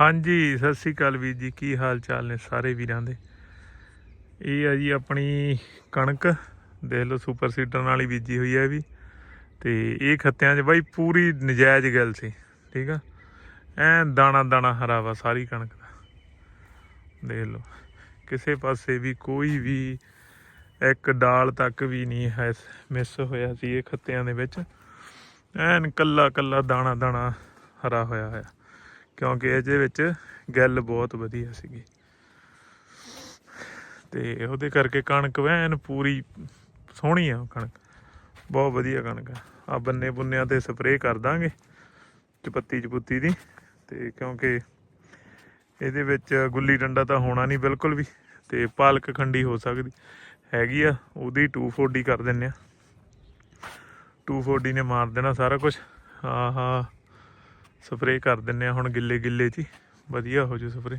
ਹਾਂਜੀ, ਸਤਿ ਸ੍ਰੀ ਅਕਾਲ ਵੀਰ ਜੀ। ਕੀ ਹਾਲ ਚਾਲ ਨੇ ਸਾਰੇ ਵੀਰਾਂ ਦੇ? ਇਹ ਆ ਜੀ ਆਪਣੀ ਕਣਕ, ਦੇਖ ਲਓ ਸੁਪਰ ਸੀਡਰ ਨਾਲ ਹੀ ਬੀਜੀ ਹੋਈ ਹੈ ਵੀ। ਤੇ ਇਹ ਖੱਤਿਆਂ 'ਚ ਬਾਈ ਪੂਰੀ ਨਜਾਇਜ਼ ਗੱਲ ਸੀ, ਠੀਕ ਆ? ਐ ਦਾਣਾ ਦਾਣਾ ਹਰਾ ਵਾ ਸਾਰੀ ਕਣਕ ਦਾ। ਦੇਖ ਲਓ, ਕਿਸੇ ਪਾਸੇ ਵੀ ਕੋਈ ਵੀ ਇੱਕ ਡਾਲ ਤੱਕ ਵੀ ਨਹੀਂ ਹੈ, ਮਿਸ ਹੋਇਆ ਸੀ ਇਹ ਖੱਤਿਆਂ ਦੇ ਵਿੱਚ। ਐਨ ਕੱਲਾ ਕੱਲਾ ਦਾਣਾ ਦਾਣਾ ਹਰਾ ਹੋਇਆ ਹੋਇਆ। ਕਿਉਂਕਿ ਇਹਦੇ ਵਿੱਚ ਗੱਲ ਬਹੁਤ ਵਧੀਆ ਸੀਗੀ। ਤੇ ਉਹਦੇ ਕਰਕੇ ਕਣਕ ਵੈਨ ਪੂਰੀ ਸੋਹਣੀ ਆ ਕਣਕ। ਬਹੁਤ ਵਧੀਆ ਕਣਕ ਆ। ਆ ਬੰਨੇ ਬੁੰਨਿਆਂ ਤੇ ਸਪਰੇਅ ਕਰ ਦਾਂਗੇ ਚਪੱਤੀ ਚਪੁੱਤੀ ਦੀ। ਤੇ ਕਿਉਂਕਿ ਇਹਦੇ ਵਿੱਚ ਗੁੱਲੀ ਡੰਡਾ ਤਾਂ ਹੋਣਾ ਨਹੀਂ ਬਿਲਕੁਲ ਵੀ ਤੇ ਪਾਲਕ ਖੰਡੀ ਹੋ ਸਕਦੀ ਹੈਗੀ ਆ, ਉਹਦੀ 240 ਕਰ ਦਿੰਨੇ ਆ। 240 ਨੇ ਮਾਰ ਦੇਣਾ ਸਾਰਾ ਕੁਝ ਆਹਾ। ਸਪਰੇਅ ਕਰ ਦਿੰਨੇ ਆ ਹੁਣ ਗਿੱਲੇ ਗਿੱਲੇ 'ਚ ਹੀ ਵਧੀਆ ਹੋ ਜੂ ਸਪਰੇ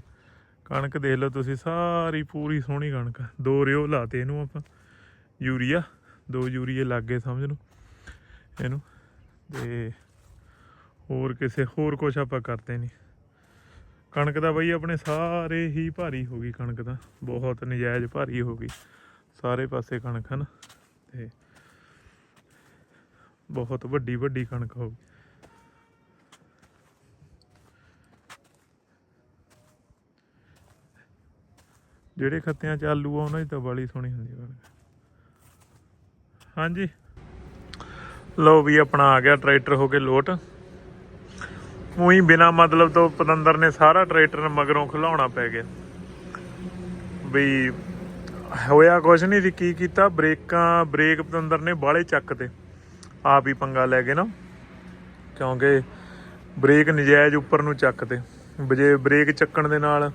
ਕਣਕ ਦੇਖ ਲਓ ਤੁਸੀਂ, ਸਾਰੀ ਪੂਰੀ ਸੋਹਣੀ ਕਣਕ ਦੋ ਰਿਓ ਲਾਤੇ ਇਹਨੂੰ ਆਪਾਂ। ਯੂਰੀਆ, ਦੋ ਯੂਰੀਏ ਲੱਗ ਗਏ ਸਮਝ ਨੂੰ ਇਹਨੂੰ। ਤੇ ਹੋਰ ਕਿਸੇ, ਹੋਰ ਕੁਝ ਆਪਾਂ ਕਰਦੇ ਨਹੀਂ। ਕਣਕ ਦਾ ਬਈ ਆਪਣੇ ਸਾਰੇ ਹੀ ਭਾਰੀ ਹੋ ਗਈ ਕਣਕ ਦਾ ਬਹੁਤ ਨਜਾਇਜ਼ ਭਾਰੀ ਹੋ ਗਈ। ਸਾਰੇ ਪਾਸੇ ਕਣਕ ਹਨ ਤੇ ਬਹੁਤ ਵੱਡੀ ਵੱਡੀ ਕਣਕ ਹੋ ਗਈ। ਜਿਹੜੇ ਖੱਤਿਆਂ ਚ ਆਲੂ ਆ, ਉਹਨਾਂ ਦੀ ਤਾਂ ਬੜੀ ਸੋਹਣੀ ਹੁੰਦੀ ਕਣਕ ਹਾਂਜੀ। ਲਓ ਵੀ ਆਪਣਾ ਆ ਗਿਆ ਟਰੈਕਟਰ ਹੋ ਕੇ ਲੋਟ। ਉਹੀ ਬਿਨਾ ਮਤਲਬ ਤੋਂ ਪਤੰਦਰ ਨੇ ਸਾਰਾ ਟਰੈਕਟਰ ਮਗਰੋਂ ਖਿਲਾਉਣਾ ਪੈ ਗਿਆ। ਵੀ ਹੋਇਆ ਕੁਛ ਨਹੀਂ ਸੀ ਕੀ ਕੀਤਾ, ਬ੍ਰੇਕਾਂ, ਬ੍ਰੇਕ ਪਤੰਦਰ ਨੇ ਬਾਹਲੇ ਚੱਕ ਤੇ ਆਪ ਹੀ ਪੰਗਾ ਲੈ ਕੇ ਨਾ। ਕਿਉਂਕਿ ਬ੍ਰੇਕ ਨਜਾਇਜ਼ ਉੱਪਰ ਨੂੰ ਚੱਕ ਤੇ। ਜੇ ਬ੍ਰੇਕ ਚੱਕਣ ਦੇ ਨਾਲ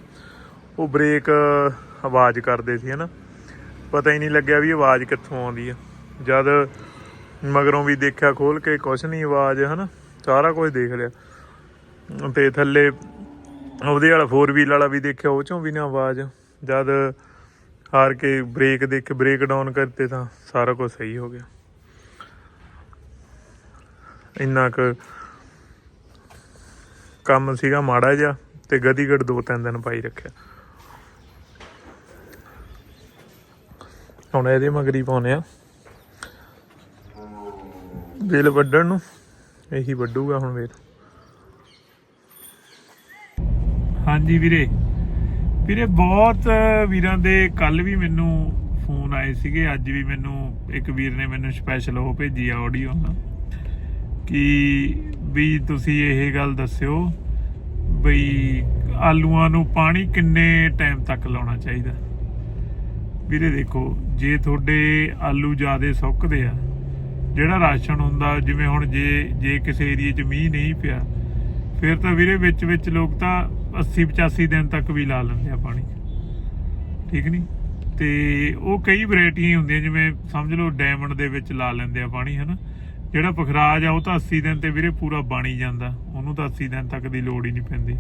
ਉਹ ਬ੍ਰੇਕ ਆਵਾਜ਼ ਕਰਦੇ ਸੀ, ਹਨਾ। ਪਤਾ ਹੀ ਨਹੀਂ ਲੱਗਿਆ ਵੀ ਆਵਾਜ਼ ਕਿੱਥੋਂ ਆਉਂਦੀ ਆ। ਜਦ ਮਗਰੋਂ ਵੀ ਦੇਖਿਆ ਖੋਲ ਕੇ ਕੁਛ ਨਹੀਂ ਆਵਾਜ਼, ਹਨਾ। ਸਾਰਾ ਕੁਝ ਦੇਖ ਲਿਆ। ਤੇ ਥੱਲੇ ਉਹਦੇ ਵਾਲਾ 4 ਵੀਲ ਵਾਲਾ ਵੀ ਦੇਖਿਆ, ਉਹ ਚੋਂ ਵੀ ਨਾ ਆਵਾਜ਼। ਜਦ ਹਾਰ ਕੇ ਬ੍ਰੇਕ ਦੇਖ ਬ੍ਰੇਕ ਡਾਊਨ ਕਰਤੇ ਤਾਂ ਸਾਰਾ ਕੁਝ ਸਹੀ ਹੋ ਗਿਆ। ਇੰਨਾ ਕੁ ਕੰਮ ਸੀਗਾ ਮਾੜਾ ਜਿਹਾ, ਤੇ ਗਦੀਗੜ ਦੋ ਤਿੰਨ ਦਿਨ ਪਾਈ ਰੱਖਿਆ। ਹੁਣ ਇਹਦੇ ਮਗਰੀ ਪਾਉਨੇ ਆ। ਵੇਲ ਵੱਢਣ ਨੂੰ ਇਹੀ ਵੱਢੂਗਾ ਹੁਣ ਵੇਲ ਹਾਂਜੀ ਵੀਰੇ। ਵੀਰੇ, ਬਹੁਤ ਵੀਰਾਂ ਦੇ ਕੱਲ ਵੀ ਮੈਨੂੰ ਫੋਨ ਆਏ ਸੀਗੇ, ਅੱਜ ਵੀ ਮੈਨੂੰ ਇੱਕ ਵੀਰ ਨੇ ਮੈਨੂੰ ਸਪੈਸ਼ਲ ਉਹ ਭੇਜੀ ਆ ਆਡੀਓ ਕਿ ਵੀ ਤੁਸੀਂ ਇਹ ਗੱਲ ਦੱਸਿਓ ਬਈ ਆਲੂਆਂ ਨੂੰ ਪਾਣੀ ਕਿੰਨੇ ਟਾਈਮ ਤੱਕ ਲਾਉਣਾ ਚਾਹੀਦਾ। ਵੀਰੇ ਦੇਖੋ, ਜੇ ਤੁਹਾਡੇ ਆਲੂ ਜ਼ਿਆਦੇ ਸੁੱਕਦੇ ਆ, ਜਿਹੜਾ ਰਾਸ਼ਨ ਹੁੰਦਾ, ਜਿਵੇਂ ਹੁਣ ਜੇ ਜੇ ਕਿਸੇ ਏਰੀਏ 'ਚ ਮੀਂਹ ਨਹੀਂ ਪਿਆ, ਫਿਰ ਤਾਂ ਵੀਰੇ ਵਿੱਚ ਵਿੱਚ ਲੋਕ ਤਾਂ 80 85 ਦਿਨ ਤੱਕ ਵੀ ਲਾ ਲੈਂਦੇ ਆ ਪਾਣੀ। ਠੀਕ ਨਹੀਂ ਤੇ ਉਹ ਕਈ ਵੈਰਾਈਟੀਆਂ ਹੁੰਦੀਆਂ, ਜਿਵੇਂ ਸਮਝ ਲਓ ਡਾਇਮੰਡ ਦੇ ਵਿੱਚ ਲਾ ਲੈਂਦੇ ਆ ਪਾਣੀ, ਹਨਾ? ਜਿਹੜਾ ਪਖਰਾਜ ਆ, ਉਹ ਤਾਂ 80 ਦਿਨ ਤੇ ਵੀਰੇ ਪੂਰਾ ਬਾਣੀ ਜਾਂਦਾ। ਉਹਨੂੰ ਤਾਂ 80 ਦਿਨ ਤੱਕ ਦੀ ਲੋੜ ਹੀ ਨਹੀਂ ਪੈਂਦੀ।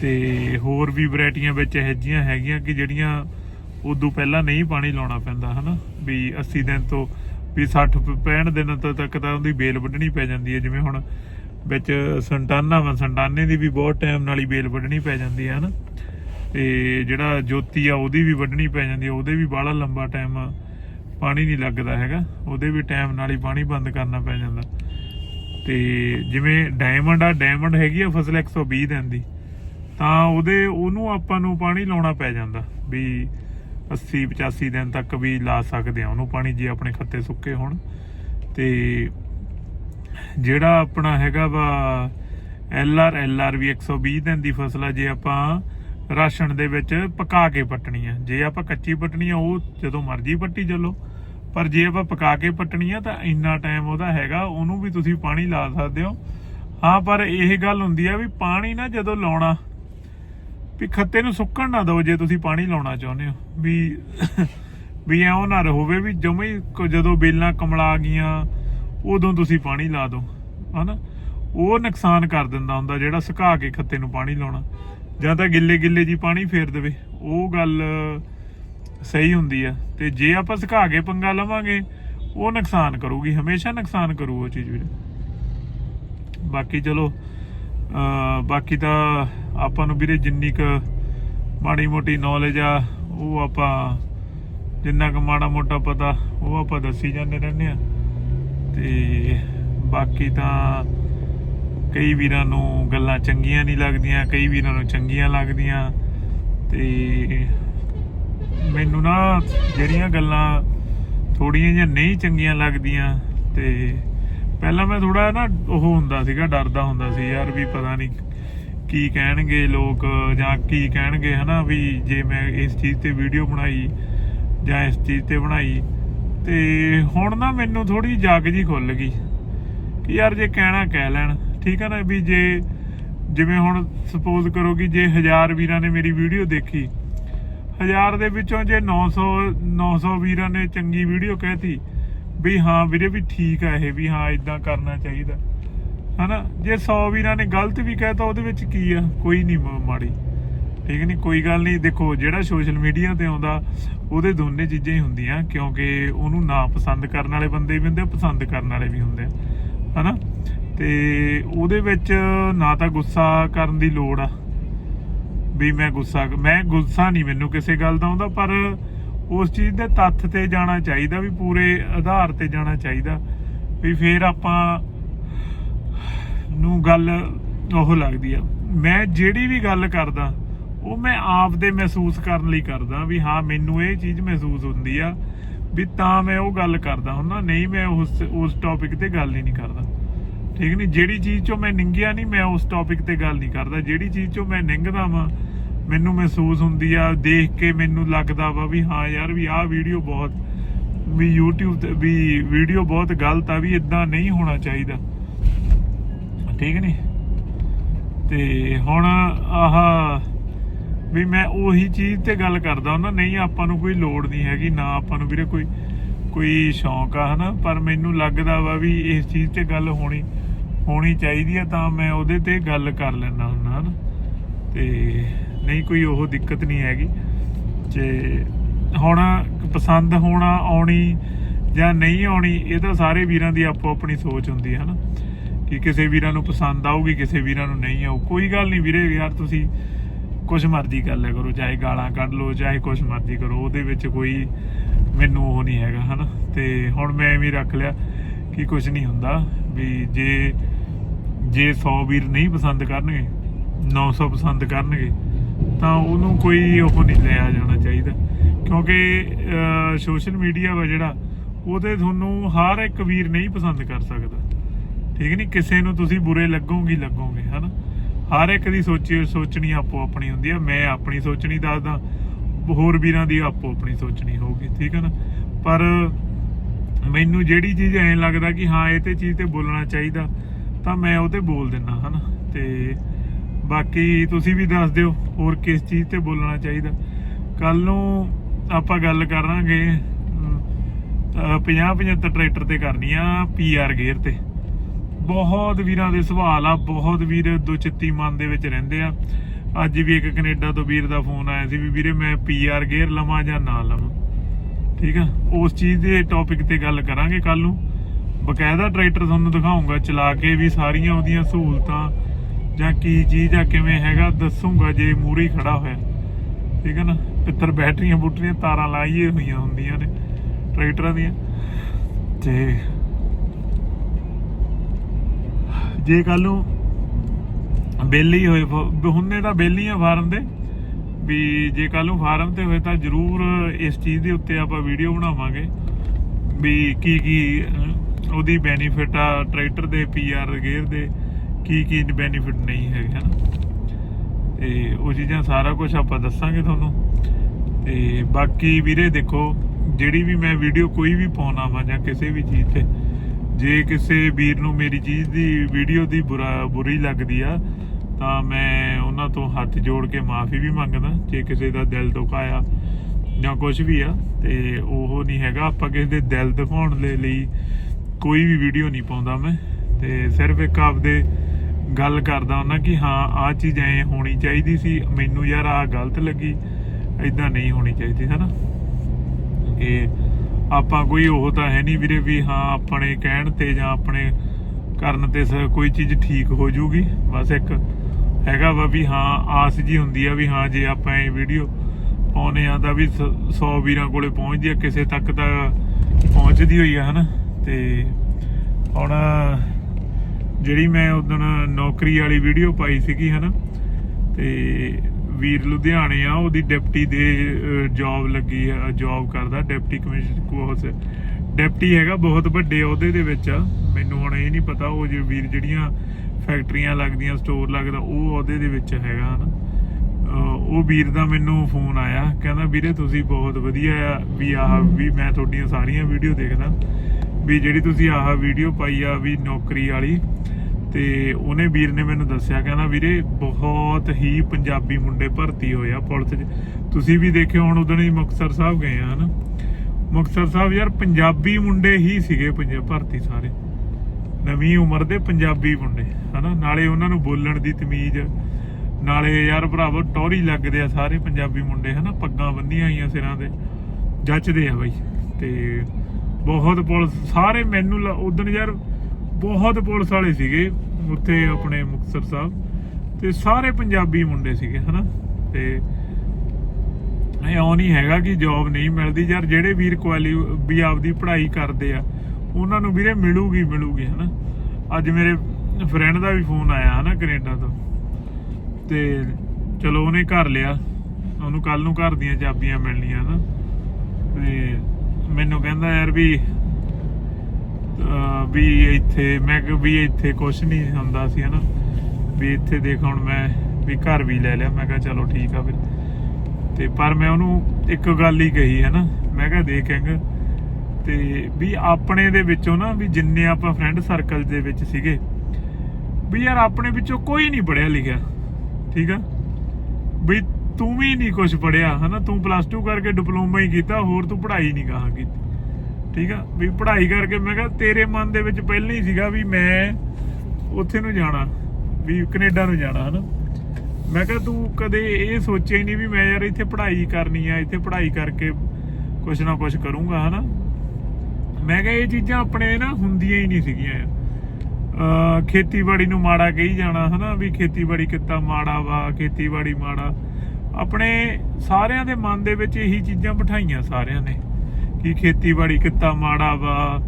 ਤੇ ਹੋਰ ਵੀ ਵੈਰਾਈਟੀਆਂ ਵਿੱਚ ਇਹੋ ਜਿਹੀਆਂ ਹੈਗੀਆਂ ਕਿ ਜਿਹੜੀਆਂ ਉਦੋਂ ਪਹਿਲਾਂ ਨਹੀਂ ਪਾਣੀ ਲਾਉਣਾ ਪੈਂਦਾ, ਹਨਾ? ਵੀ 80 ਦਿਨ ਤੋਂ, ਵੀ 60 65 ਦਿਨਾਂ ਤੋਂ, ਤੱਕ ਤਾਂ ਉਹਦੀ ਬੇਲ ਵੱਢਣੀ ਪੈ ਜਾਂਦੀ ਹੈ, ਜਿਵੇਂ ਹੁਣ ਵਿੱਚ ਸੰਟਾਨਾ ਵਾ ਸੰਟਾਨੇ ਦੀ ਵੀ ਬਹੁਤ ਟਾਈਮ ਨਾਲ ਹੀ ਬੇਲ ਵੱਢਣੀ ਪੈ ਜਾਂਦੀ ਹੈ, ਹਨਾ? ਤੇ ਜਿਹੜਾ ਜੋਤੀ ਆ, ਉਹਦੀ ਵੀ ਵੱਢਣੀ ਪੈ ਜਾਂਦੀ ਹੈ, ਉਹਦੇ ਵੀ ਬਾਹਲਾ ਲੰਬਾ ਟਾਈਮ ਪਾਣੀ ਨਹੀਂ ਲੱਗਦਾ ਹੈਗਾ, ਉਹਦੇ ਵੀ ਟਾਈਮ ਨਾਲ ਹੀ ਪਾਣੀ ਬੰਦ ਕਰਨਾ ਪੈ ਜਾਂਦਾ। ਤੇ ਜਿਵੇਂ ਡਾਇਮੰਡ ਆ ਡਾਇਮੰਡ ਹੈਗੀ ਆ ਫਸਲ 120 ਦਿਨ ਦੀ, ਤਾਂ ਉਹਦੇ, ਉਹਨੂੰ ਆਪਾਂ ਨੂੰ ਪਾਣੀ ਲਾਉਣਾ ਪੈ ਜਾਂਦਾ, ਵੀ 80 85 ਦਿਨ ਤੱਕ ਵੀ ਲਾ ਸਕਦੇ ਆ ਉਹਨੂੰ ਪਾਣੀ ਜੇ ਆਪਣੇ ਖੱਤੇ ਸੁੱਕੇ ਹੋਣ। ਤੇ ਜਿਹੜਾ ਆਪਣਾ ਹੈਗਾ ਵਾ ਐਲ ਆਰ ਐਲ ਆਰ ਵੀ 120 ਦਿਨ ਦੀ ਫਸਲ ਆ। ਜੇ ਆਪਾਂ ਰਾਸ਼ਨ ਦੇ ਵਿੱਚ ਪਕਾ ਕੇ ਪੱਟਣੀ ਆ। ਜੇ ਆਪਾਂ ਕੱਚੀ ਪੱਟਣੀ ਆ, ਉਹ ਜਦੋਂ ਮਰਜ਼ੀ ਪੱਟੀ ਚੱਲੋ। ਪਰ ਜੇ ਆਪਾਂ ਪਕਾ ਕੇ ਪੱਟਣੀ ਆ, ਤਾਂ ਇੰਨਾ ਟਾਈਮ ਉਹਦਾ ਹੈਗਾ, ਉਹਨੂੰ ਵੀ ਤੁਸੀਂ ਪਾਣੀ ਲਾ ਸਕਦੇ ਹੋ। ਹਾਂ, ਪਰ ਇਹ ਗੱਲ ਹੁੰਦੀ ਆ ਵੀ ਪਾਣੀ ਨਾ ਜਦੋਂ ਲਾਉਣਾ ਵੀ ਖੱਤੇ ਨੂੰ ਸੁੱਕਣ ਨਾ ਦਿਓ ਜੇ ਤੁਸੀਂ ਪਾਣੀ ਲਾਉਣਾ ਚਾਹੁੰਦੇ ਹੋ। ਵੀ ਵੀ ਐਉਂ ਨਾ ਹੋਵੇ ਵੀ ਜਮੇ ਜਦੋਂ ਬੇਲਾਂ ਕਮਲਾ ਗਈਆਂ, ਉਦੋਂ ਤੁਸੀਂ ਪਾਣੀ ਲਾ ਦਿਓ, ਹਨਾ? ਉਹ ਨੁਕਸਾਨ ਕਰ ਦਿੰਦਾ ਹੁੰਦਾ ਜਿਹੜਾ ਸੁਕਾ ਕੇ ਖੱਤੇ ਨੂੰ ਪਾਣੀ ਲਾਉਣਾ। ਜਾਂ ਤਾਂ ਗਿੱਲੇ ਗਿੱਲੇ ਜੀ ਪਾਣੀ ਫੇਰ ਦੇਵੇ। ਉਹ ਗੱਲ ਸਹੀ ਹੁੰਦੀ ਆ। ਤੇ ਜੇ ਆਪਾਂ ਸੁਕਾ ਕੇ ਪੰਗਾ ਲਵਾਂਗੇ, ਉਹ ਨੁਕਸਾਨ ਕਰੂਗੀ, ਹਮੇਸ਼ਾ ਨੁਕਸਾਨ ਕਰੂ ਉਹ ਚੀਜ਼ ਵੀਰੇ ਬਾਕੀ ਚਲੋ ਬਾਕੀ ਤਾਂ ਆਪਾਂ ਨੂੰ ਵੀਰੇ ਜਿੰਨੀ ਕੁ ਮਾੜੀ ਮੋਟੀ ਨੌਲੇਜ ਆ, ਉਹ ਆਪਾਂ ਜਿੰਨਾ ਕੁ ਮਾੜਾ ਮੋਟਾ ਪਤਾ, ਉਹ ਆਪਾਂ ਦੱਸੀ ਜਾਂਦੇ ਰਹਿੰਦੇ ਆ। ਤੇ ਬਾਕੀ ਤਾਂ ਕਈ ਵੀਰਾਂ ਨੂੰ ਗੱਲਾਂ ਚੰਗੀਆਂ ਨਹੀਂ ਲੱਗਦੀਆਂ, ਕਈ ਵੀਰਾਂ ਨੂੰ ਚੰਗੀਆਂ ਲੱਗਦੀਆਂ। ਤੇ ਮੈਨੂੰ ਨਾ ਜਿਹੜੀਆਂ ਗੱਲਾਂ ਥੋੜੀਆਂ ਜਿਹੀਆਂ ਨਹੀਂ ਚੰਗੀਆਂ ਲੱਗਦੀਆਂ, ਤੇ ਪਹਿਲਾਂ ਮੈਂ ਥੋੜਾ ਨਾ ਉਹ ਹੁੰਦਾ ਸੀਗਾ, ਡਰਦਾ ਹੁੰਦਾ ਸੀ ਯਾਰ ਵੀ ਪਤਾ ਨਹੀਂ ਕੀ ਕਹਿਣਗੇ ਲੋਕ ਜਾਂ ਕੀ ਕਹਿਣਗੇ, ਹਨਾ, ਵੀ ਜੇ ਮੈਂ ਇਸ ਚੀਜ਼ ਤੇ ਵੀਡੀਓ ਬਣਾਈ ਜਾਂ ਇਸ ਚੀਜ਼ ਤੇ ਬਣਾਈ, ਤੇ ਹੁਣ ਨਾ ਮੈਨੂੰ ਥੋੜੀ ਜਾਗ ਜੀ ਖੁੱਲ ਗਈ ਕਿ ਯਾਰ ਜੇ ਕਹਿਣਾ ਕਹਿ ਲੈਣ, ਠੀਕ ਹੈ ਨਾ, ਵੀ ਜੇ ਜਿਵੇਂ ਹੁਣ ਸਪੋਜ਼ ਕਰੋ ਕਿ ਜੇ ਹਜ਼ਾਰ ਵੀਰਾਂ ਨੇ ਮੇਰੀ ਵੀਡੀਓ ਦੇਖੀ, ਹਜ਼ਾਰ ਦੇ ਵਿੱਚੋਂ ਜੇ 900 900 ਵੀਰਾਂ ਨੇ ਚੰਗੀ ਵੀਡੀਓ ਕਹਿਤੀ, ਵੀ ਹਾਂ ਵੀਰੇ ਵੀ ਠੀਕ ਆ ਇਹ, ਵੀ ਹਾਂ ਇਦਾਂ ਕਰਨਾ ਚਾਹੀਦਾ। ਹਨਾ? ਜੇ 100 ਵੀਰਾਂ ਨੇ ਗਲਤ ਵੀ ਕਹਿਤਾ, ਉਹਦੇ ਵਿੱਚ ਕੀ ਆ? ਕੋਈ ਨਹੀਂ ਮਾੜੀ। ਠੀਕ ਨਹੀਂ? ਕੋਈ ਗੱਲ ਨਹੀਂ। ਦੇਖੋ, ਜਿਹੜਾ ਸੋਸ਼ਲ ਮੀਡੀਆ ਤੇ ਆਉਂਦਾ, ਉਹਦੇ ਦੋਨੇ ਚੀਜ਼ਾਂ ਹੀ ਹੁੰਦੀਆਂ, ਕਿਉਂਕਿ ਉਹਨੂੰ ਨਾ ਪਸੰਦ ਕਰਨ ਵਾਲੇ ਬੰਦੇ ਵੀ ਹੁੰਦੇ ਆ, ਪਸੰਦ ਕਰਨ ਵਾਲੇ ਵੀ ਹੁੰਦੇ ਆ। ਹਨਾ? ਤੇ ਉਹਦੇ ਵਿੱਚ ਨਾ ਤਾਂ ਗੁੱਸਾ ਕਰਨ ਦੀ ਲੋੜ ਆ। ਵੀ ਮੈਂ ਗੁੱਸਾ ਮੈਂ ਗੁੱਸਾ ਨਹੀਂ ਮੈਨੂੰ ਕਿਸੇ ਗੱਲ ਦਾ ਆਉਂਦਾ, ਪਰ ਉਸ ਚੀਜ਼ ਦੇ ਤੱਥ ਤੇ ਜਾਣਾ ਚਾਹੀਦਾ, ਵੀ ਪੂਰੇ ਆਧਾਰ ਤੇ ਜਾਣਾ ਚਾਹੀਦਾ। ਵੀ ਫੇਰ ਆਪਾਂ ਨੂੰ ਗੱਲ ਉਹ ਲੱਗਦੀ ਆ। ਮੈਂ ਜਿਹੜੀ ਵੀ ਗੱਲ ਕਰਦਾ, ਉਹ ਮੈਂ ਆਪ ਦੇ ਮਹਿਸੂਸ ਕਰਨ ਲਈ ਕਰਦਾ ਵੀ ਹਾਂ, ਮੈਨੂੰ ਇਹ ਚੀਜ਼ ਮਹਿਸੂਸ ਹੁੰਦੀ ਆ ਵੀ ਤਾਂ ਮੈਂ ਉਹ ਗੱਲ ਕਰਦਾ ਹੁੰਦਾ, ਨਹੀਂ ਮੈਂ ਉਸ ਉਸ ਟੌਪਿਕ ਤੇ ਗੱਲ ਹੀ ਨਹੀਂ ਕਰਦਾ। ਠੀਕ ਨਹੀਂ ਜਿਹੜੀ ਚੀਜ਼ ਚੋਂ ਮੈਂ ਨਿੰਗਿਆ ਨਹੀਂ ਮੈਂ ਉਸ ਟੌਪਿਕ ਤੇ ਗੱਲ ਨਹੀਂ ਕਰਦਾ। ਜਿਹੜੀ ਚੀਜ਼ ਚੋਂ ਮੈਂ ਨਿੰਗਦਾ ਵਾਂ, ਮੈਨੂੰ ਮਹਿਸੂਸ ਹੁੰਦੀ ਆ, ਦੇਖ ਕੇ ਮੈਨੂੰ ਲੱਗਦਾ ਵਾ ਵੀ ਹਾਂ ਯਾਰ, ਵੀ ਆਹ ਵੀਡੀਓ ਬਹੁਤ, ਵੀ YouTube ਤੇ, ਵੀ ਵੀਡੀਓ ਬਹੁਤ ਗਲਤ ਆ, ਵੀ ਇਦਾਂ ਨਹੀਂ ਹੋਣਾ ਚਾਹੀਦਾ। ਠੀਕ ਨਹੀਂ ਤੇ ਹੁਣ ਆਹ ਵੀ ਮੈਂ ਉਹੀ ਚੀਜ਼ ਤੇ ਗੱਲ ਕਰਦਾ ਹੁੰਦਾ, ਨਹੀਂ ਆਪਾਂ ਨੂੰ ਕੋਈ ਲੋੜ ਨਹੀਂ ਹੈਗੀ, ਨਾ ਆਪਾਂ ਨੂੰ ਵੀਰੇ ਕੋਈ ਕੋਈ ਸ਼ੌਂਕ ਆ, ਹਨਾ? ਪਰ ਮੈਨੂੰ ਲੱਗਦਾ ਵਾ ਵੀ ਇਸ ਚੀਜ਼ ਤੇ ਗੱਲ ਹੋਣੀ ਹੋਣੀ ਚਾਹੀਦੀ ਆ, ਤਾਂ ਮੈਂ ਉਹਦੇ ਤੇ ਗੱਲ ਕਰ ਲੈਣਾ ਹੁੰਦਾ, ਹਨਾ? ਤੇ ਨਹੀਂ ਕੋਈ ਉਹ ਦਿੱਕਤ ਨਹੀਂ ਹੈਗੀ। ਤੇ ਹੁਣ ਪਸੰਦ ਹੋਣਾ, ਆਉਣੀ ਜਾਂ ਨਹੀਂ ਆਉਣੀ, ਇਹ ਤਾਂ ਸਾਰੇ ਵੀਰਾਂ ਦੀ ਆਪੋ ਆਪਣੀ ਸੋਚ ਹੁੰਦੀ ਹੈ ਹਨਾ? ਕਿ ਕਿਸੇ ਵੀਰਾਂ ਨੂੰ ਪਸੰਦ ਆਊਗੀ, ਕਿਸੇ ਵੀਰਾਂ ਨੂੰ ਨਹੀਂ ਆਊ। ਕੋਈ ਗੱਲ ਨਹੀਂ ਵੀਰੇ, ਯਾਰ ਤੁਸੀਂ ਕੁਝ ਮਰਜ਼ੀ ਕਰ ਲਿਆ ਕਰੋ, ਚਾਹੇ ਗਾਲਾਂ ਕੱਢ ਲਓ, ਚਾਹੇ ਕੁਝ ਮਰਜ਼ੀ ਕਰੋ, ਉਹਦੇ ਵਿੱਚ ਕੋਈ ਮੈਨੂੰ ਉਹ ਨਹੀਂ ਹੈਗਾ, ਹਨਾ? ਤੇ ਹੁਣ ਮੈਂ ਐਵੇਂ ਰੱਖ ਲਿਆ ਕਿ ਕੁਝ ਨਹੀਂ ਹੁੰਦਾ ਵੀ ਜੇ ਜੇ 100 ਵੀਰ ਨਹੀਂ ਪਸੰਦ ਕਰਨਗੇ 900 ਪਸੰਦ ਕਰਨਗੇ, ਤਾਂ ਉਹਨੂੰ ਕੋਈ ਉਹ ਨਹੀਂ ਲਿਆ ਜਾਣਾ ਚਾਹੀਦਾ। ਕਿਉਂਕਿ ਸੋਸ਼ਲ ਮੀਡੀਆ ਵਾ ਜਿਹੜਾ, ਉਹਦੇ ਤੁਹਾਨੂੰ ਹਰ ਇੱਕ ਵੀਰ ਨਹੀਂ ਪਸੰਦ ਕਰ ਸਕਦਾ। ਠੀਕ ਨਹੀਂ ਕਿਸੇ ਨੂੰ ਤੁਸੀਂ ਬੁਰੇ ਲੱਗੋਗੇ ਲੱਗੋਗੇ, ਹਨਾ? ਹਰ ਇੱਕ ਦੀ ਸੋਚੀ ਸੋਚਣੀ ਆਪੋ ਆਪਣੀ ਹੁੰਦੀ ਆ। ਮੈਂ ਆਪਣੀ ਸੋਚਣੀ ਦੱਸਦਾ, ਹੋਰ ਵੀਰਾਂ ਦੀ ਆਪੋ ਆਪਣੀ ਸੋਚਣੀ ਹੋਊਗੀ, ਠੀਕ ਹੈ ਨਾ? ਪਰ ਮੈਨੂੰ ਜਿਹੜੀ ਚੀਜ਼ ਐਂ ਲੱਗਦਾ ਕਿ ਹਾਂ, ਇਹ ਤੇ ਚੀਜ਼ ਤੇ ਬੋਲਣਾ ਚਾਹੀਦਾ, ਤਾਂ ਮੈਂ ਉਹ ਤੇ ਬੋਲ ਦਿੰਦਾ ਹਨਾ? ਤੇ ਬਾਕੀ ਤੁਸੀਂ ਵੀ ਦੱਸ ਦਿਓ, ਹੋਰ ਕਿਸ ਚੀਜ਼ ਤੇ ਬੋਲਣਾ ਚਾਹੀਦਾ? ਕੱਲ ਨੂੰ ਆਪਾਂ ਗੱਲ ਕਰਾਂਗੇ 50 75 ਟਰੈਕਟਰ ਤੇ ਕਰਨੀ ਆ ਪੀਆਰ ਗੇਅਰ ਤੇ। ਬਹੁਤ ਵੀਰਾਂ ਦੇ ਸਵਾਲ ਆ, ਬਹੁਤ ਵੀਰ ਦੁਚਿੱਤੀ ਮਨ ਦੇ ਵਿੱਚ ਰਹਿੰਦੇ ਆ। ਅੱਜ ਵੀ ਇੱਕ ਕੈਨੇਡਾ ਤੋਂ ਵੀਰ ਦਾ ਫੋਨ ਆਇਆ ਸੀ ਵੀ ਵੀਰੇ ਮੈਂ ਪੀਆਰ ਗੇਅਰ ਲਵਾਂ ਜਾਂ ਨਾ ਲਵਾਂ। ਠੀਕ ਆ? ਉਸ ਚੀਜ਼ ਦੇ ਟੌਪਿਕ ਤੇ ਗੱਲ ਕਰਾਂਗੇ ਕੱਲ ਨੂੰ। ਬਕਾਇਦਾ ਟਰੈਕਟਰ ਤੁਹਾਨੂੰ ਦਿਖਾਉਂਗਾ, ਚਲਾ ਕੇ ਵੀ ਸਾਰੀਆਂ ਉਹਦੀਆਂ ਸਹੂਲਤਾਂ ਜਾਂ ਕੀ ਚੀਜ਼ ਆ, ਕਿਵੇਂ ਹੈਗਾ, ਦੱਸੂਗਾ ਜੇ ਮੂਰੇ ਖੜਾ ਹੋਇਆ। ਠੀਕ ਹੈ ਨਾ? ਪਿੱਤਰ ਬੈਟਰੀਆਂ ਬੁੱਟਰੀਆਂ ਤਾਰਾਂ ਲਾਈਏ ਹੋਈਆਂ ਹੁੰਦੀਆਂ ਨੇ ਟਰੈਕਟਰਾਂ ਦੀਆਂ। ਤੇ ਜੇ ਕੱਲ ਨੂੰ ਬੇਲੀ ਹੋਏ ਫ- ਹੁੰਨੇ ਤਾਂ ਬੇਲੀ ਆ ਫਾਰਮ ਦੇ ਵੀ ਜੇ ਕੱਲ ਨੂੰ ਫਾਰਮ ਤੇ ਹੋਏ ਤਾਂ ਜ਼ਰੂਰ ਇਸ ਚੀਜ਼ ਦੇ ਉੱਤੇ ਆਪਾਂ ਵੀਡੀਓ ਬਣਾਵਾਂਗੇ। ਵੀ ਕੀ ਕੀ ਉਹਦੀ ਬੈਨੀਫਿਟ ਆ ਟਰੈਕਟਰ ਦੇ ਪੀਆਰ ਗੇਅਰ ਦੇ, ਕੀ ਕੀ ਬੈਨੀਫਿਟ ਨਹੀਂ ਹੈਗੇ, ਹਨਾ? ਤੇ ਉਹ ਚੀਜ਼ਾਂ ਸਾਰਾ ਕੁਝ ਆਪਾਂ ਦੱਸਾਂਗੇ ਤੁਹਾਨੂੰ। ਤੇ ਬਾਕੀ ਵੀਰੇ ਦੇਖੋ, ਜਿਹੜੀ ਵੀ ਮੈਂ ਵੀਡੀਓ ਕੋਈ ਵੀ ਪਾਉਣਾ ਵਾ ਜਾਂ ਕਿਸੇ ਵੀ ਚੀਜ਼ ਤੇ ਜੇ ਕਿਸੇ ਵੀਰ ਨੂੰ ਮੇਰੀ ਚੀਜ਼ ਦੀ, ਵੀਡੀਓ ਦੀ ਬੁਰਾ, ਬੁਰੀ ਲੱਗਦੀ ਆ, ਤਾਂ ਮੈਂ ਉਹਨਾਂ ਤੋਂ ਹੱਥ ਜੋੜ ਕੇ ਮਾਫੀ ਵੀ ਮੰਗਦਾ, ਜੇ ਕਿਸੇ ਦਾ ਦਿਲ ਦੁਖਾਇਆ ਜਾਂ ਕੁਝ ਵੀ ਆ, ਤੇ ਉਹ ਨਹੀਂ ਹੈਗਾ। ਆਪਾਂ ਕਿਸੇ ਦੇ ਦਿਲ ਦਿਖਾਉਣ ਦੇ ਲਈ ਕੋਈ ਵੀ ਵੀਡੀਓ ਨਹੀਂ ਪਾਉਂਦਾ ਮੈਂ। ਤੇ ਸਿਰਫ ਇੱਕ ਆਪਦੇ ਗੱਲ ਕਰਦਾ ਹੁੰਦਾ ਕਿ ਹਾਂ, ਆਹ ਚੀਜ਼ ਐ ਹੋਣੀ ਚਾਹੀਦੀ ਸੀ, ਮੈਨੂੰ ਯਾਰ ਆਹ ਗਲਤ ਲੱਗੀ ਇਦਾਂ ਨਹੀਂ ਹੋਣੀ ਚਾਹੀਦੀ ਹੈ ਨਾ ਕਿ ਆਪਾਂ ਕੋਈ ਉਹ ਤਾਂ ਹੈ ਨਹੀਂ ਵੀਰੇ ਵੀ ਹਾਂ, ਆਪਣੇ ਕਹਿਣ ਤੇ ਜਾਂ ਆਪਣੇ ਕਰਨ ਤੇ ਸ- ਕੋਈ ਚੀਜ਼ ਠੀਕ ਹੋ ਜੂਗੀ। ਬਸ ਇੱਕ ਹੈਗਾ ਵਾ ਵੀ ਹਾਂ, ਆਸ ਜੀ ਹੁੰਦੀ ਆ ਵੀ ਹਾਂ, ਜੇ ਆਪਾਂ ਇਹ ਵੀਡੀਓ ਪਾਉਨੇ ਆ ਤਾਂ ਵੀ 100 ਵੀਰਾਂ ਕੋਲੇ ਪਹੁੰਚਦੀ ਆ, ਕਿਸੇ ਤੱਕ ਤਾਂ ਪਹੁੰਚਦੀ ਹੋਈ ਆ, ਹਨਾ? ਤੇ ਹੁਣ ਜਿਹੜੀ ਮੈਂ ਉਦੋਂ ਨੌਕਰੀ ਵਾਲੀ ਵੀਡੀਓ ਪਾਈ ਸੀਗੀ, ਹਨਾ? ਤੇ ਵੀਰ ਲੁਧਿਆਣੇ ਆ, ਉਹਦੀ ਡਿਪਟੀ ਦੇ ਜੌਬ ਲੱਗੀ ਆ ਜੌਬ ਕਰਦਾ, ਡਿਪਟੀ ਕਮਿਸ਼ਨਰ ਕੋਸ, ਡਿਪਟੀ ਹੈਗਾ ਬਹੁਤ ਵੱਡੇ ਅਹੁਦੇ ਦੇ ਵਿੱਚ ਆ। ਮੈਨੂੰ ਹੁਣ ਇਹ ਨਹੀਂ ਪਤਾ, ਉਹ ਜੇ ਵੀਰ ਜਿਹੜੀਆਂ ਫੈਕਟਰੀਆਂ ਲੱਗਦੀਆਂ ਸਟੋਰ ਲੱਗਦਾ, ਉਹ ਅਹੁਦੇ ਦੇ ਵਿੱਚ ਹੈਗਾ ਹਨਾ। ਅਹ, ਉਹ ਵੀਰ ਦਾ ਮੈਨੂੰ ਫੋਨ ਆਇਆ, ਕਹਿੰਦਾ, ਵੀਰੇ, ਤੁਸੀਂ ਬਹੁਤ ਵਧੀਆ ਆ, ਵੀ ਆਹ ਵੀ ਮੈਂ ਤੁਹਾਡੀਆਂ ਸਾਰੀਆਂ ਵੀਡੀਓ ਦੇਖਦਾ, ਵੀ ਜਿਹੜੀ ਤੁਸੀਂ ਆਹ ਵੀਡੀਓ ਪਾਈ ਆ, ਵੀ ਨੌਕਰੀ ਵਾਲੀ ਤੇ ਉਹਨੇ ਵੀਰ ਨੇ ਮੈਨੂੰ ਦੱਸਿਆ, ਕਹਿੰਦਾ ਵੀਰੇ ਬਹੁਤ ਹੀ ਪੰਜਾਬੀ ਮੁੰਡੇ ਭਰਤੀ ਹੋਏ ਆ ਪੁਲਿਸ 'ਚ। ਤੁਸੀਂ ਵੀ ਦੇਖਿਓ ਹੁਣ ਉਦੋਂ ਹੀ ਮੁਕਤਸਰ ਸਾਹਿਬ ਗਏ ਆ, ਹਨਾ? ਮੁਕਤਸਰ ਸਾਹਿਬ ਯਾਰ ਪੰਜਾਬੀ ਮੁੰਡੇ ਹੀ ਸੀਗੇ ਪੰਜਾਬ ਭਰਤੀ ਸਾਰੇ। ਨਵੀਂ ਉਮਰ ਦੇ ਪੰਜਾਬੀ ਮੁੰਡੇ, ਹਨਾ? ਨਾਲੇ ਉਹਨਾਂ ਨੂੰ ਬੋਲਣ ਦੀ ਤਮੀਜ਼, ਨਾਲੇ ਯਾਰ ਭਰਾਵੋ ਟੌਰੀ ਲੱਗਦੇ ਆ ਸਾਰੇ ਪੰਜਾਬੀ ਮੁੰਡੇ, ਹਨਾ? ਪੱਗਾਂ ਬੰਨੀਆਂ ਹੋਈਆਂ ਸਿਰਾਂ ਤੇ, ਜੱਚਦੇ ਆ ਬਾਈ। ਤੇ ਬਹੁਤ ਪੁਲਿਸ, ਸਾਰੇ ਮੈਨੂੰ ਉਦੋਂ ਯਾਰ ਬਹੁਤ ਪੁਲਿਸ ਵਾਲੇ ਸੀਗੇ। ਉੱਥੇ ਆਪਣੇ ਮੁਕਤਸਰ ਸਾਹਿਬ ਤੇ ਸਾਰੇ ਪੰਜਾਬੀ ਮੁੰਡੇ ਸੀਗੇ, ਹਨਾ? ਤੇ ਇਹ ਉਹ ਨਹੀਂ ਹੈਗਾ ਕਿ ਜੌਬ ਨਹੀਂ ਮਿਲਦੀ, ਯਾਰ ਜਿਹੜੇ ਵੀਰ ਕੁਆਲੀ ਵੀ ਆਪਦੀ ਪੜ੍ਹਾਈ ਕਰਦੇ ਆ, ਉਹਨਾਂ ਨੂੰ ਵੀਰੇ ਮਿਲੂਗੀ ਮਿਲੂਗੀ, ਹਨਾ? ਅੱਜ ਮੇਰੇ ਫਰੈਂਡ ਦਾ ਵੀ ਫੋਨ ਆਇਆ, ਹਨਾ, ਕੈਨੇਡਾ ਤੋਂ। ਤੇ ਚਲੋ ਉਹਨੇ ਘਰ ਲਿਆ, ਉਹਨੂੰ ਕੱਲ ਨੂੰ ਘਰ ਦੀਆਂ ਚਾਬੀਆਂ ਮਿਲਣੀਆਂ, ਹਨਾ? ਤੇ ਮੈਨੂੰ ਕਹਿੰਦਾ ਯਾਰ ਵੀ ਵੀ ਇੱਥੇ, ਮੈਂ ਕਿ ਵੀ ਇੱਥੇ ਕੁਝ ਨਹੀਂ ਹੁੰਦਾ ਸੀ, ਹਨਾ। ਵੀ ਇੱਥੇ ਦੇਖ ਹੁਣ ਮੈਂ ਵੀ ਘਰ ਵੀ ਲੈ ਲਿਆ, ਮੈਂ ਕਿਹਾ ਚਲੋ ਠੀਕ ਆ ਫਿਰ। ਤੇ ਪਰ ਮੈਂ ਉਹਨੂੰ ਇੱਕ ਗੱਲ ਹੀ ਕਹੀ ਹੈ ਨਾ ਮੈਂ ਕਿਹਾ ਦੇਖ ਕਿੰਗ ਤੇ ਵੀ ਆਪਣੇ ਦੇ ਵਿੱਚੋਂ ਨਾ, ਵੀ ਜਿੰਨੇ ਆਪਾਂ ਫਰੈਂਡ ਸਰਕਲ ਦੇ ਵਿੱਚ ਸੀਗੇ, ਵੀ ਯਾਰ ਆਪਣੇ ਵਿੱਚੋਂ ਕੋਈ ਨਹੀਂ ਪੜਿਆ ਲਿਖਿਆ, ਠੀਕ ਆ? ਵੀ ਤੂੰ ਵੀ ਨਹੀਂ ਕੁਝ ਪੜਿਆ ਹਨਾ। ਤੂੰ ਪਲੱਸ 2 ਕਰਕੇ ਡਿਪਲੋਮਾ ਹੀ ਕੀਤਾ, ਹੋਰ ਤੂੰ ਪੜ੍ਹਾਈ ਨਹੀਂ ਕਹਾ ਕੀਤੀ। ਠੀਕ ਆ? ਵੀ ਪੜ੍ਹਾਈ ਕਰਕੇ ਮੈਂ ਕਿਹਾ ਤੇਰੇ ਮਨ ਦੇ ਵਿੱਚ ਪਹਿਲਾਂ ਹੀ ਸੀਗਾ ਵੀ ਮੈਂ ਉੱਥੇ ਨੂੰ ਜਾਣਾ, ਵੀ ਕੈਨੇਡਾ ਨੂੰ ਜਾਣਾ, ਹਨਾ? ਮੈਂ ਕਿਹਾ ਤੂੰ ਕਦੇ ਇਹ ਸੋਚਿਆ ਹੀ ਨਹੀਂ ਵੀ ਮੈਂ ਯਾਰ ਇੱਥੇ ਪੜ੍ਹਾਈ ਕਰਨੀ ਆ, ਇੱਥੇ ਪੜ੍ਹਾਈ ਕਰਕੇ ਕੁਝ ਨਾ ਕੁਝ ਕਰੂੰਗਾ, ਹਨਾ? ਮੈਂ ਕਿਹਾ ਇਹ ਚੀਜ਼ਾਂ ਆਪਣੇ ਨਾ ਹੁੰਦੀਆਂ ਹੀ ਨਹੀਂ ਸੀਗੀਆਂ। ਖੇਤੀਬਾੜੀ ਨੂੰ ਮਾੜਾ ਕਹੀ ਜਾਣਾ, ਹਨਾ? ਵੀ ਖੇਤੀਬਾੜੀ ਕਿੱਤਾ ਮਾੜਾ ਵਾ, ਖੇਤੀਬਾੜੀ ਮਾੜਾ। ਆਪਣੇ ਸਾਰਿਆਂ ਦੇ ਮਨ ਦੇ ਵਿੱਚ ਇਹੀ ਚੀਜ਼ਾਂ ਬਿਠਾਈਆਂ ਸਾਰਿਆਂ ਨੇ। ਕਿ ਖੇਤੀਬਾੜੀ ਕਿੱਤਾ ਮਾੜਾ ਵਾ।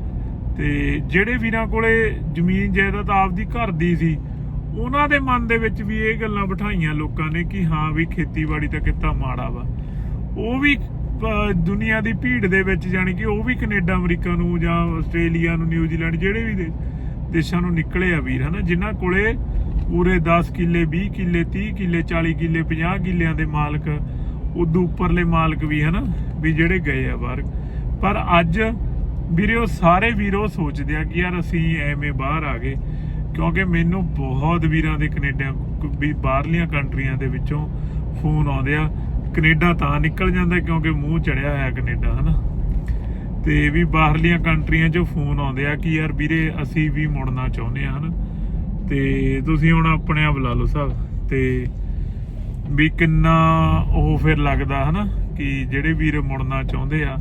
ਤੇ ਜਿਹੜੇ ਵੀਰਾਂ ਕੋਲੇ ਜ਼ਮੀਨ ਜਾਇਦਾਦ ਆਪਦੀ ਘਰ ਦੀ ਸੀ ਉਹਨਾਂ ਦੇ ਮਨ ਦੇ ਵਿੱਚ ਵੀ ਇਹ ਗੱਲਾਂ ਬਿਠਾਈਆਂ ਲੋਕਾਂ ਨੇ ਕਿ ਹਾਂ ਵੀ ਖੇਤੀਬਾੜੀ ਤਾਂ ਕਿੱਤਾ ਮਾੜਾ ਵਾ। ਉਹ ਵੀ ਅਹ, ਦੁਨੀਆ ਦੀ ਭੀੜ ਦੇ ਵਿੱਚ ਜਾਣੀ ਕਿ ਉਹ ਵੀ ਕੈਨੇਡਾ ਅਮਰੀਕਾ ਨੂੰ ਜਾਂ ਆਸਟ੍ਰੇਲੀਆ ਨੂੰ ਨਿਊਜ਼ੀਲੈਂਡ ਜਿਹੜੇ ਵੀ ਦੇ- ਦੇਸ਼ਾਂ ਨੂੰ ਨਿਕਲੇ ਆ ਵੀਰ ਹਨਾ। ਜਿਨ੍ਹਾਂ ਕੋਲੇ ਪੂਰੇ 10 ਕਿੱਲੇ 20 ਕਿੱਲੇ 30 ਕਿੱਲੇ 40 ਕਿੱਲੇ 50 ਕਿੱਲਿਆਂ ਦੇ ਮਾਲਕ ਉਦੋਂ ਉੱਪਰਲੇ ਮਾਲਕ ਵੀ ਹਨਾ ਵੀ ਜਿਹੜੇ ਗਏ ਆ ਬਾਹਰ। ਪਰ ਅੱਜ ਵੀਰੇ ਉਹ ਸਾਰੇ ਵੀਰ ਉਹ ਸੋਚਦੇ ਆ ਕਿ ਯਾਰ ਅਸੀਂ ਐਵੇਂ ਬਾਹਰ ਆ ਗਏ, ਕਿਉਂਕਿ ਮੈਨੂੰ ਬਹੁਤ ਵੀਰਾਂ ਦੇ ਕੈਨੇਡਾ ਵੀ ਬਾਹਰਲੀਆਂ ਕੰਟਰੀਆਂ ਦੇ ਵਿੱਚੋਂ ਫੋਨ ਆਉਂਦੇ ਆ, ਕੈਨੇਡਾ ਤਾਂ ਨਿਕਲ ਜਾਂਦਾ ਕਿਉਂਕਿ ਮੂੰਹ ਚੜਿਆ ਹੋਇਆ ਕੈਨੇਡਾ, ਹਨਾ? ਤੇ ਵੀ ਬਾਹਰਲੀਆਂ ਕੰਟਰੀਆਂ 'ਚੋਂ ਫੋਨ ਆਉਂਦੇ ਆ ਕਿ ਯਾਰ ਵੀਰੇ ਅਸੀਂ ਵੀ ਮੁੜਨਾ ਚਾਹੁੰਦੇ ਆ, ਹਨਾ? ਤੇ ਤੁਸੀਂ ਹੁਣ ਆਪਣੇ ਆਪ ਲਾ ਲਓ ਸਾਹਿਬ ਤੇ ਵੀ ਕਿੰਨਾ ਉਹ ਫਿਰ ਲੱਗਦਾ, ਹਨਾ? ਕਿ ਜਿਹੜੇ ਵੀਰ ਮੁੜਨਾ ਚਾਹੁੰਦੇ ਆ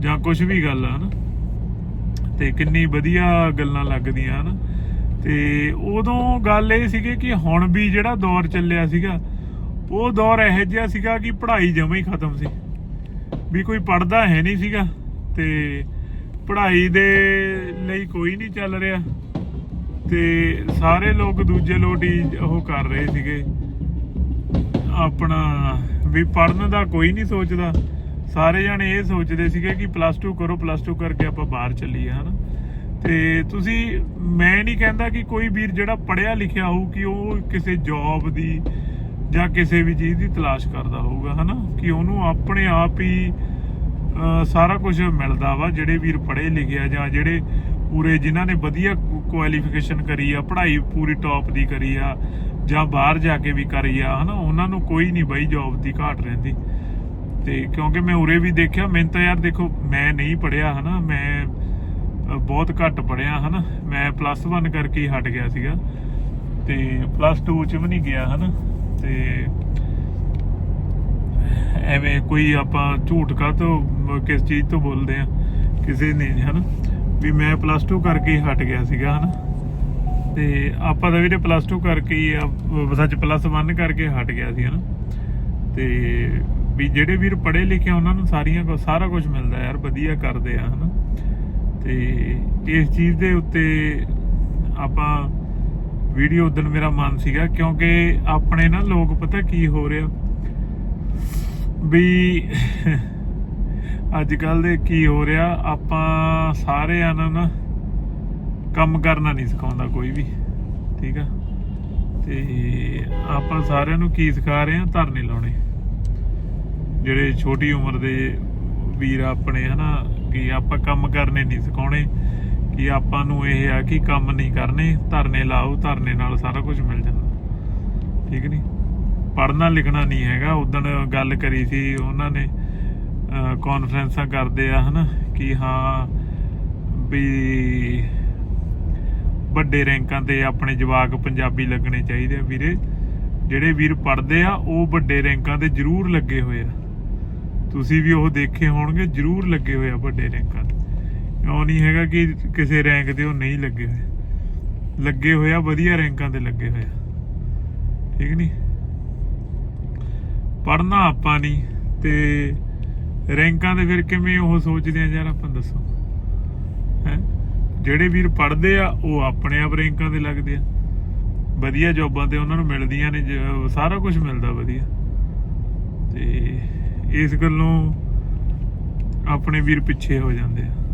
ਜਾਂ ਕੁਝ ਵੀ ਗੱਲ ਆ, ਹਨਾ? ਤੇ ਕਿੰਨੀ ਵਧੀਆ ਗੱਲਾਂ ਲੱਗਦੀਆਂ, ਹਨਾ? ਤੇ ਉਦੋਂ ਗੱਲ ਇਹ ਸੀਗੀ ਕਿ ਹੁਣ ਵੀ ਜਿਹੜਾ ਦੌਰ ਚੱਲਿਆ ਸੀਗਾ, ਉਹ ਦੌਰ ਇਹੋ ਜਿਹਾ ਸੀਗਾ ਕਿ ਪੜ੍ਹਾਈ ਜਮਾ ਹੀ ਖਤਮ ਸੀ। ਵੀ ਕੋਈ ਪੜਦਾ ਹੈ ਨਹੀਂ ਸੀਗਾ, ਤੇ ਪੜ੍ਹਾਈ ਦੇ ਲਈ ਕੋਈ ਨਹੀਂ ਚੱਲ ਰਿਹਾ। ਤੇ ਸਾਰੇ ਲੋਕ ਦੂਜੇ ਲੋਟ ਹੀ ਉਹ ਕਰ ਰਹੇ ਸੀਗੇ। ਆਪਣਾ ਵੀ ਪੜਨ ਦਾ ਕੋਈ ਨਹੀਂ ਸੋਚਦਾ। ਸਾਰੇ ਜਣੇ ਇਹ ਸੋਚਦੇ ਸੀਗੇ ਕਿ ਪਲੱਸ 2 ਕਰੋ ਪਲੱਸ 2 ਕਰਕੇ ਆਪਾਂ ਬਾਹਰ ਚੱਲੀਏ, ਹਨਾ? ਤੇ ਤੁਸੀਂ, ਮੈਂ ਨਹੀਂ ਕਹਿੰਦਾ ਕਿ ਕੋਈ ਵੀਰ ਜਿਹੜਾ ਪੜਿਆ ਲਿਖਿਆ ਹੋਊ ਕਿ ਉਹ ਕਿਸੇ ਜੌਬ ਦੀ ਜਾਂ ਕਿਸੇ ਵੀ ਚੀਜ਼ ਦੀ ਤਲਾਸ਼ ਕਰਦਾ ਹੋਊਗਾ, ਹਨਾ? ਕਿ ਉਹਨੂੰ ਆਪਣੇ ਆਪ ਹੀ ਸਾਰਾ ਕੁਝ ਮਿਲਦਾ ਵਾ, ਜਿਹੜੇ ਵੀਰ ਪੜ੍ਹੇ ਲਿਖੇ ਆ ਜਾਂ ਜਿਹੜੇ ਪੂਰੇ ਜਿਨ੍ਹਾਂ ਨੇ ਵਧੀਆ ਕੁਆਲੀਫਿਕੇਸ਼ਨ ਕਰੀ ਆ, ਪੜ੍ਹਾਈ ਪੂਰੀ ਟੌਪ ਦੀ ਕਰੀ ਆ ਜਾਂ ਬਾਹਰ ਜਾ ਕੇ ਵੀ ਕਰੀ ਆ, ਹਨਾ? ਉਹਨਾਂ ਨੂੰ ਕੋਈ ਨਹੀਂ ਬਾਈ ਜੌਬ ਦੀ ਘਾਟ ਰਹਿੰਦੀ। ਤੇ ਕਿਉਂਕਿ ਮੈਂ ਉਰੇ ਵੀ ਦੇਖਿਆ, ਮੈਨੂੰ ਤਾਂ ਯਾਰ ਦੇਖੋ, ਮੈਂ ਨਹੀਂ ਪੜਿਆ ਹਨਾ, ਮੈਂ ਬਹੁਤ ਘੱਟ ਪੜਿਆ ਹਨਾ, ਮੈਂ ਪਲੱਸ 1 ਕਰਕੇ ਹੀ ਹਟ ਗਿਆ ਸੀਗਾ ਤੇ ਪਲੱਸ 2 ਚ ਵੀ ਨਹੀਂ ਗਿਆ ਹਨਾ ਤੇ ਐਵੇਂ ਕੋਈ ਆਪਾਂ ਝੂਠ ਕਾ ਤੋਂ ਕਿਸ ਚੀਜ਼ ਤੋਂ ਬੋਲਦੇ ਆ, ਕਿਸੇ ਨੇ ਹਨਾ, ਵੀ ਮੈਂ ਪਲੱਸ 2 ਕਰਕੇ ਹੀ ਹਟ ਗਿਆ ਸੀਗਾ ਹਨਾ ਤੇ ਆਪਾਂ ਤਾਂ ਵੀਰੇ ਪਲੱਸ 2 ਕਰਕੇ ਹੀ ਸੱਚ ਪਲੱਸ 1 ਕਰਕੇ ਹਟ ਗਿਆ ਸੀ ਹਨਾ ਤੇ ਵੀ ਜਿਹੜੇ ਵੀਰ ਪੜ੍ਹੇ ਲਿਖੇ ਉਹਨਾਂ ਨੂੰ ਸਾਰੀਆਂ ਕੁ- ਸਾਰਾ ਕੁਝ ਮਿਲਦਾ ਯਾਰ, ਵਧੀਆ ਕਰਦੇ ਆ, ਹਨਾ। ਤੇ ਇਸ ਚੀਜ਼ ਦੇ ਉੱਤੇ ਆਪਾਂ ਵੀਡੀਓ ਉਦੋਂ ਮੇਰਾ ਮਨ ਸੀਗਾ, ਕਿਉਂਕਿ ਆਪਣੇ ਨਾ ਲੋਕ ਪਤਾ ਕੀ ਹੋ ਰਿਹਾ? ਵੀ ਅੱਜ ਕੱਲ ਦੇ ਕੀ ਹੋ ਰਿਹਾ? ਆਪਾਂ ਸਾਰਿਆਂ ਨੂੰ ਨਾ ਕੰਮ ਕਰਨਾ ਨਹੀਂ ਸਿਖਾਉਂਦਾ ਕੋਈ ਵੀ, ਠੀਕ ਆ? ਤੇ ਆਪਾਂ ਸਾਰਿਆਂ ਨੂੰ ਕੀ ਸਿਖਾ ਰਹੇ ਆ? ਧਰਨੇ ਲਾਉਣੇ। ਜਿਹੜੇ ਛੋਟੀ ਉਮਰ ਦੇ ਵੀਰ ਆਪਣੇ, ਹਨਾ, ਕਿ ਆਪਾਂ ਕੰਮ ਕਰਨੇ ਨਹੀਂ ਸਿਖਾਉਣੇ, ਕਿ ਆਪਾਂ ਨੂੰ ਇਹ ਆ ਕਿ ਕੰਮ ਨਹੀਂ ਕਰਨੇ, ਧਰਨੇ ਲਾਓ, ਧਰਨੇ ਨਾਲ ਸਾਰਾ ਕੁਝ ਮਿਲ ਜਾਂਦਾ। ਠੀਕ ਨਹੀਂ ਪੜ੍ਹਨਾ ਲਿਖਣਾ ਨਹੀਂ ਹੈਗਾ। ਉਦੋਂ ਗੱਲ ਕਰੀ ਸੀ ਉਹਨਾਂ ਨੇ ਕਾਨਫਰੰਸਾਂ ਕਰਦੇ ਆ, ਹਨਾ, ਕਿ ਹਾਂ, ਵੀ ਵੱਡੇ ਰੈਂਕਾਂ ਤੇ ਆਪਣੇ ਜਵਾਕ ਪੰਜਾਬੀ ਲੱਗਣੇ ਚਾਹੀਦੇ ਆ ਵੀਰੇ। ਜਿਹੜੇ ਵੀਰ ਪੜ੍ਹਦੇ ਆ, ਉਹ ਵੱਡੇ ਰੈਂਕਾਂ ਤੇ ਜ਼ਰੂਰ ਲੱਗੇ ਹੋਏ ਆ। ਤੁਸੀਂ ਵੀ ਉਹ ਦੇਖੇ ਹੋਣਗੇ, ਜ਼ਰੂਰ ਲੱਗੇ ਹੋਏ ਆ ਵੱਡੇ ਰੈਂਕਾਂ ਤੇ। ਉਹ ਨਹੀਂ ਹੈਗਾ ਕਿ ਕਿਸੇ ਰੈਂਕ ਤੇ ਉਹ ਨਹੀਂ ਲੱਗੇ ਹੋਏ। ਲੱਗੇ ਹੋਏ ਆ, ਵਧੀਆ ਰੈਂਕਾਂ ਤੇ ਲੱਗੇ ਹੋਏ ਆ। ਠੀਕ ਨਹੀਂ? ਪੜਨਾ ਆਪਾਂ ਨਹੀਂ, ਤੇ ਰੈਂਕਾਂ ਦੇ ਫਿਰ ਕਿਵੇਂ ਉਹ ਸੋਚਦੇ ਆ? ਯਾਰ ਆਪਾਂ ਦੱਸੋ। ਹੈ? ਜਿਹੜੇ ਵੀਰ ਪੜਦੇ ਆ, ਉਹ ਆਪਣੇ ਆਪ ਰੈਂਕਾਂ ਤੇ ਲੱਗਦੇ ਆ। ਵਧੀਆ ਜੌਬਾਂ ਤੇ ਉਹਨਾਂ ਨੂੰ ਮਿਲਦੀਆਂ ਨੇ ਸਾਰਾ ਕੁਝ ਮਿਲਦਾ ਵਧੀਆ। ਤੇ ਇਸ ਗੱਲੋਂ ਆਪਣੇ ਵੀਰ ਪਿੱਛੇ ਹੋ ਜਾਂਦੇ ਆ।